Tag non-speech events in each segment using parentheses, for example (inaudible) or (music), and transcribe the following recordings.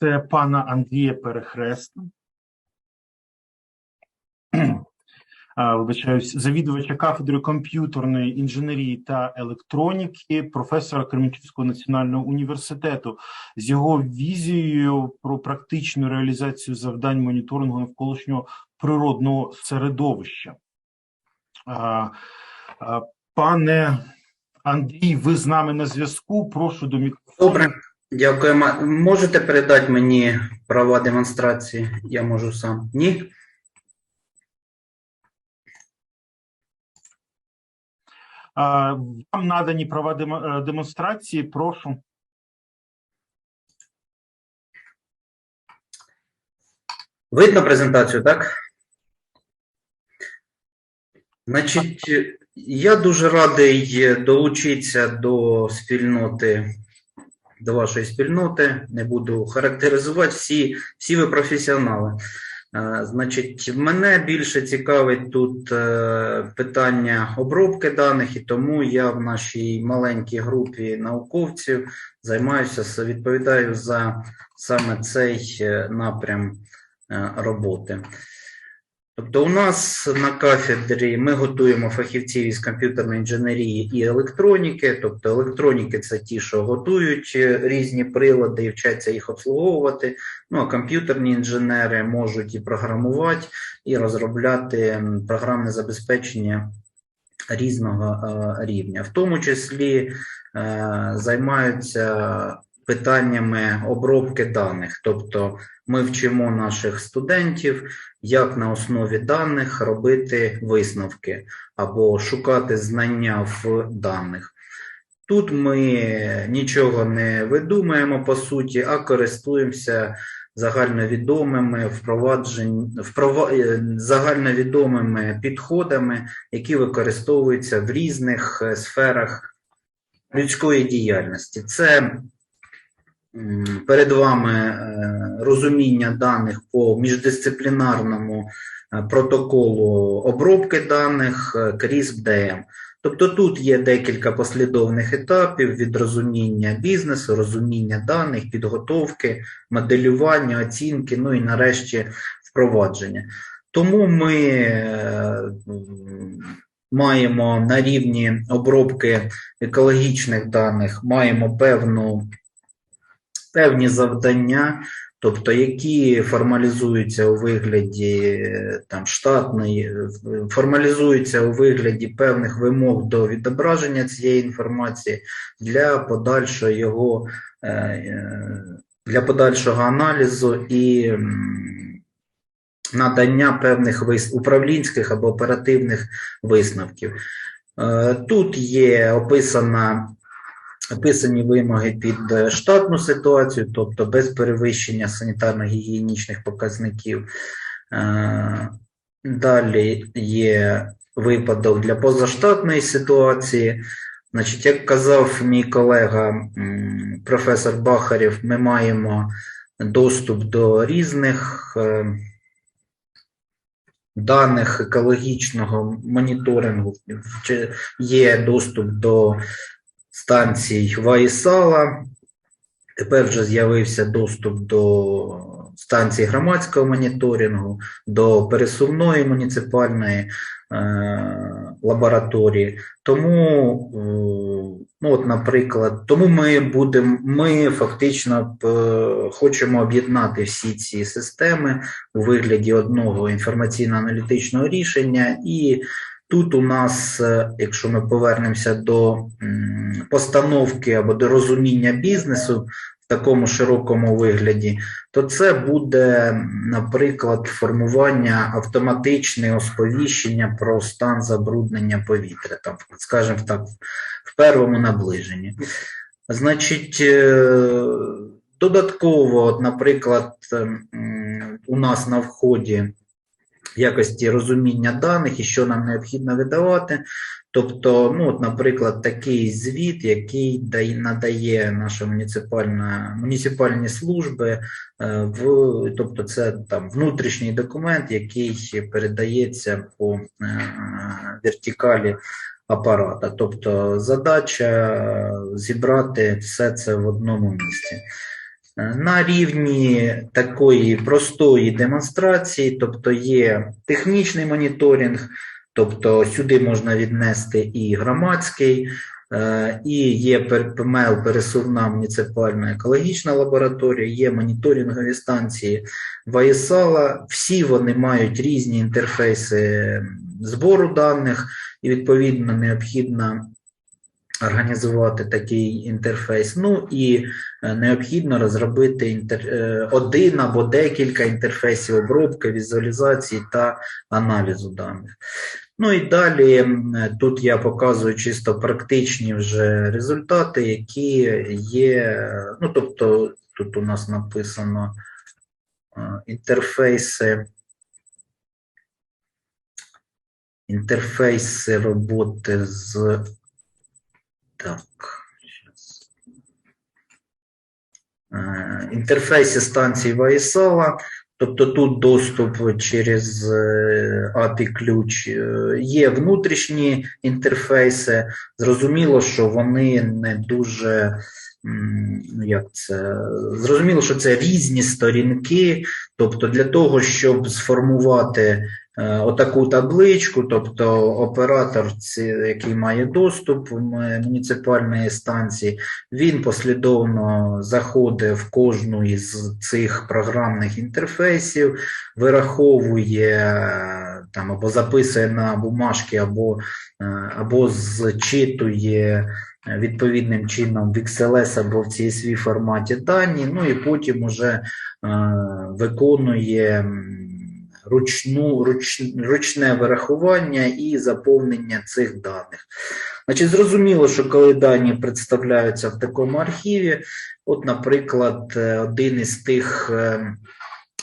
це пана Андрія Перехреста. Вибачаюсь, завідувача кафедри комп'ютерної інженерії та електроніки, професора Кременчуцького національного університету з його візією про практичну реалізацію завдань моніторингу навколишнього природного середовища. Пане Андрій, ви з нами на зв'язку. Прошу до мікрофону. Добре, дякуємо. Можете передати мені права демонстрації? Я можу сам. Ні? Вам надані права е, демонстрації. Прошу. Видно презентацію, так? Значить, я дуже радий долучитися до спільноти, до вашої спільноти. Не буду характеризувати всі, всі ви професіонали. Е, Значить, мене більше цікавить тут е, питання обробки даних, і тому я в нашій маленькій групі науковців займаюся, відповідаю за саме цей е, напрям роботи. Тобто, у нас на кафедрі ми готуємо фахівців із комп'ютерної інженерії і електроніки. Тобто, електроніки це ті, що готують е, різні прилади і вчаться їх обслуговувати. Ну а комп'ютерні інженери можуть і програмувати, і розробляти програмне забезпечення різного е, рівня, в тому числі е, займаються питаннями обробки даних. Тобто ми вчимо наших студентів, як на основі даних робити висновки або шукати знання в даних. Тут ми нічого не видумаємо по суті, а користуємося загальновідомими впроваджень, впрова, е, загальновідомими підходами, які використовуються в різних е, сферах людської діяльності. Це перед вами е, розуміння даних по міждисциплінарному е, протоколу обробки даних е, CRISP-DM. Тобто тут є декілька послідовних етапів від розуміння бізнесу, розуміння даних, підготовки, моделювання, оцінки, ну і нарешті впровадження. Тому ми е, маємо на рівні обробки екологічних даних, маємо певну, певні завдання, тобто які формалізуються у вигляді там, штатної, формалізуються у вигляді певних вимог до відображення цієї інформації для подальшого його е, е, для подальшого аналізу і надання певних управлінських або оперативних висновків. Е, Тут є описана описані вимоги під е, штатну ситуацію, тобто без перевищення санітарно-гігієнічних показників. Е, Далі є випадок для позаштатної ситуації. Значить, як казав мій колега професор Бахарєв, ми маємо доступ до різних е, даних екологічного моніторингу. Чи Є доступ до станцій Ваїсала. Тепер вже з'явився доступ до станцій громадського моніторингу, до пересувної муніципальної е, лабораторії. Тому, е, ну от, наприклад, тому ми будемо, ми фактично е, хочемо об'єднати всі ці системи у вигляді одного інформаційно-аналітичного рішення і Тут у нас, е, якщо ми повернемося до постановки або до розуміння бізнесу в такому широкому вигляді, то це буде, наприклад, формування автоматичне сповіщення про стан забруднення повітря, там, скажімо так, в первому наближенні. Значить, е, додатково, наприклад, у нас на вході якості розуміння даних і що нам необхідно видавати. Тобто, ну, от, наприклад, такий звіт, який дає, надає наша муніципальна, муніципальні служби, е, в, тобто це там внутрішній документ, який передається по е, вертикалі апарата. Тобто задача зібрати все це в одному місці. На рівні такої простої демонстрації, тобто є технічний моніторинг, тобто сюди можна віднести і громадський, е, і є ПМЕЛ, пересувна муніципальна екологічна лабораторія, є моніторингові станції ВАІСАЛа. Всі вони мають різні інтерфейси збору даних, і відповідно необхідно організувати такий інтерфейс. Ну і е, необхідно розробити інтер... е, один або декілька інтерфейсів обробки, візуалізації та аналізу даних. Ну і далі тут я показую чисто практичні вже результати, які є. е, Ну, тобто, тут у нас написано е, інтерфейси. Інтерфейси роботи з так. щас. Е, Інтерфейси станції Ваїсала, тобто тут доступ через е, API ключ. Е, Є внутрішні інтерфейси. Зрозуміло, що вони не дуже. ну, Як це? Зрозуміло, що це різні сторінки. Тобто, для того, щоб сформувати е, отаку табличку, тобто оператор, який має доступ м, муніципальної станції, він послідовно заходить в кожну із цих програмних інтерфейсів, вираховує е, там або записує на бумажки, або, е, або зчитує е, відповідним чином в XLS або в CSV форматі дані, ну і потім уже е, виконує ручну, руч, ручне вирахування і заповнення цих даних. Значить, зрозуміло, що коли дані представляються в такому архіві, от, наприклад, е, один із тих е,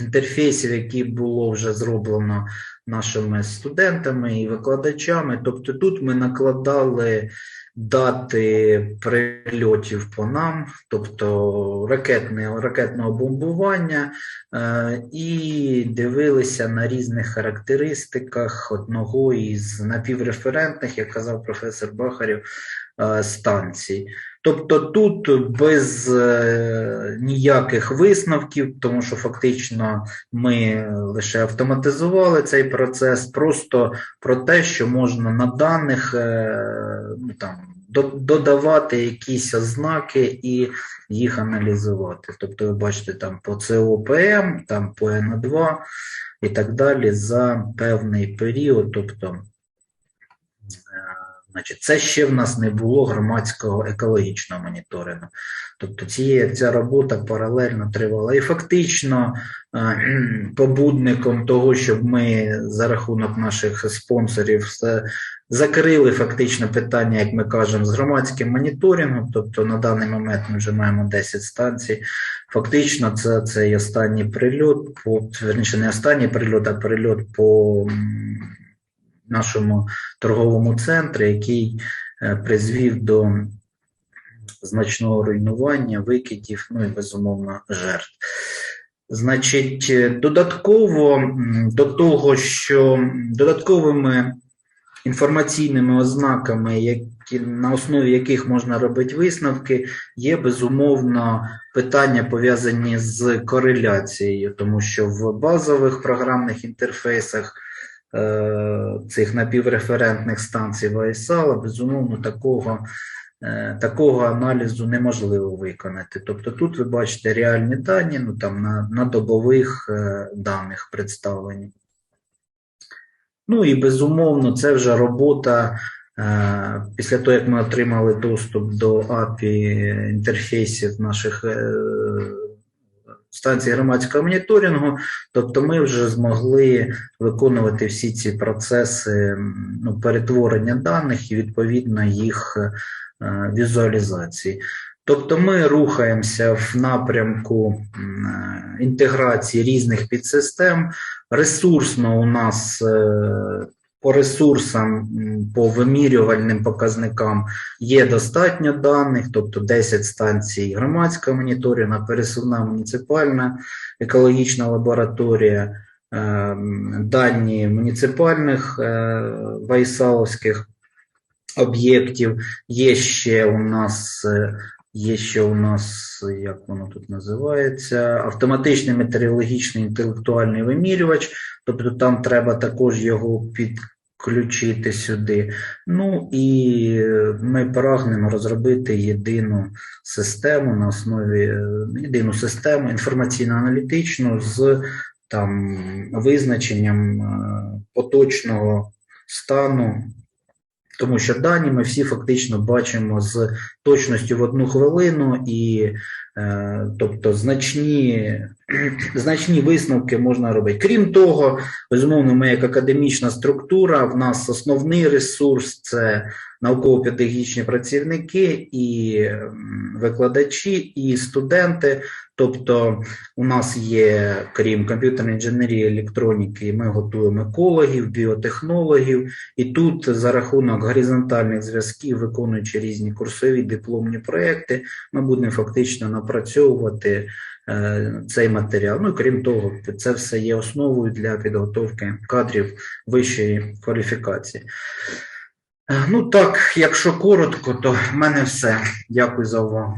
інтерфейсів, які було вже зроблено нашими студентами і викладачами, тобто тут ми накладали дати прильотів по нам, тобто ракетне, ракетного бомбування, е, і дивилися на різних характеристиках одного із напівреферентних, як казав професор Бахарів, станцій. Тобто тут без е, ніяких висновків, тому що фактично ми лише автоматизували цей процес, просто про те, що можна на даних е, ну, там, додавати якісь ознаки і їх аналізувати. Тобто, ви бачите, там по ЦОПМ, там по НО2 і так далі за певний період. Тобто, е, Значить, це ще в нас не було громадського екологічного моніторингу. Тобто цієї, ця робота паралельно тривала. І фактично е, (clears throat) побудником того, щоб ми за рахунок наших спонсорів закрили фактично питання, як ми кажемо, з громадським моніторингом. Тобто на даний момент ми вже маємо 10 станцій. Фактично, це цей останній прильот, по, верніше, не останній прильот, а прильот по нашому торговому центрі, який е, призвів до значного руйнування, викидів, ну і безумовно жертв. Значить, е, додатково до того, що додатковими інформаційними ознаками, які, на основі яких можна робити висновки, є безумовно питання пов'язані з кореляцією, тому що в базових програмних інтерфейсах цих напівреферентних станцій ВАІСАЛа, безумовно, такого, е, такого аналізу неможливо виконати. Тобто тут ви бачите реальні дані, ну там на, на добових е, даних представлені. Ну і безумовно, це вже робота. е, Після того, як ми отримали доступ до API інтерфейсів наших станцій громадського моніторингу, тобто ми вже змогли виконувати всі ці процеси ну, перетворення даних і відповідно їх е, візуалізації. Тобто ми рухаємося в напрямку е, інтеграції різних підсистем. Ресурсно у нас е, по ресурсам, по вимірювальним показникам є достатньо даних, тобто 10 станцій громадського моніторингу, пересувна муніципальна екологічна лабораторія, е, дані муніципальних е, вайсаловських об'єктів. Є ще у нас е, Є ще у нас, як воно тут називається, автоматичний метеорологічний інтелектуальний вимірювач. Тобто там треба також його підключити сюди. Ну і ми прагнемо розробити єдину систему на основі е, єдину систему інформаційно-аналітичну з там визначенням е, поточного стану. Тому що дані ми всі фактично бачимо з точністю в одну хвилину, і е, тобто значні, значні висновки можна робити. Крім того, безумовно, ми як академічна структура, в нас основний ресурс це науково-педагогічні працівники і викладачі, і студенти. Тобто, у нас є, крім комп'ютерної інженерії, електроніки, ми готуємо екологів, біотехнологів, і тут за рахунок горизонтальних зв'язків, виконуючи різні курсові дипломні проекти, ми будемо фактично напрацьовувати цей матеріал. Ну крім того, це все є основою для підготовки кадрів вищої кваліфікації. Е, Ну так, якщо коротко, то в мене все. Дякую за увагу.